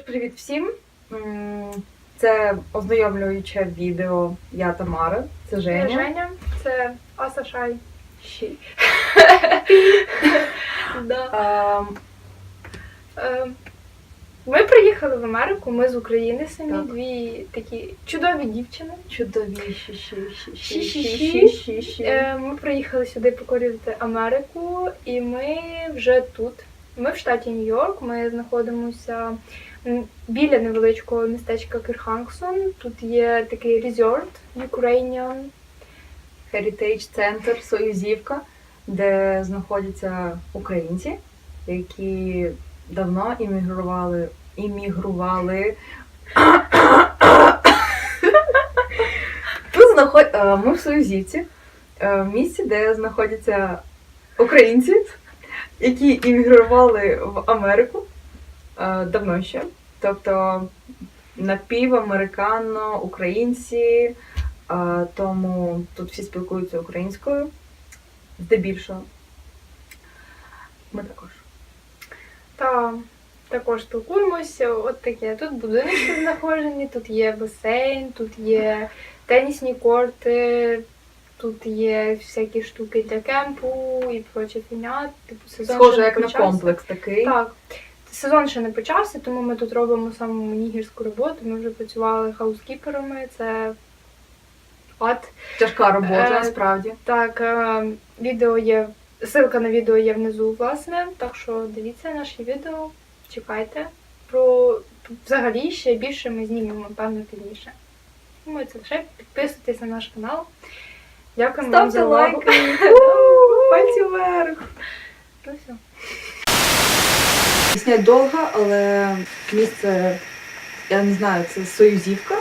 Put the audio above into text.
Привіт всім! Це ознайомлююче відео Я Тамара. Це Женя. Женя, це Аса Шай. Да. Ем, Е, Ми приїхали в Америку, ми з України самі, Так. дві такі чудові дівчини. Ще- ще. Е, Ми приїхали сюди покорювати Америку, і ми вже тут. Ми в штаті Нью-Йорк. Ми знаходимося біля невеличкого містечка Кірхангсон. Тут є такий резорт Ukrainian. Heritage Center Союзівка, де знаходяться українці, які давно іммігрували. іммігрували. Тут знаход... е, Ми в Союзівці, е, в місці, де знаходяться українці, які іммігрували в Америку е, давно ще. Тобто напівамерикано, українці, а, тому тут всі спілкуються українською, здебільшого. Ми також. Та також спілкуємося. От таке. Тут будиночки знаходжені, тут є басейн, тут є тенісні корти, тут є всякі штуки для кемпу і проче фігня. Типу сезон Схоже, ще не як на почався. комплекс такий. Так. Сезон ще не почався, тому ми тут робимо саму нігерську роботу. Ми вже працювали хаускіперами. Це ад. Тяжка робота, Е, насправді. Так, е, відео є. Ссылка на відео є внизу, власне. Так що дивіться наші відео, чекайте. Про взагалі ще більше ми знімемо, певно, пізніше. Думаю, це все. Підписуйтесь на наш канал. Дякуємо вам за лайк. Пальці вверх. Ну, все. Пісня довга, але місце, я не знаю, це Союзівка.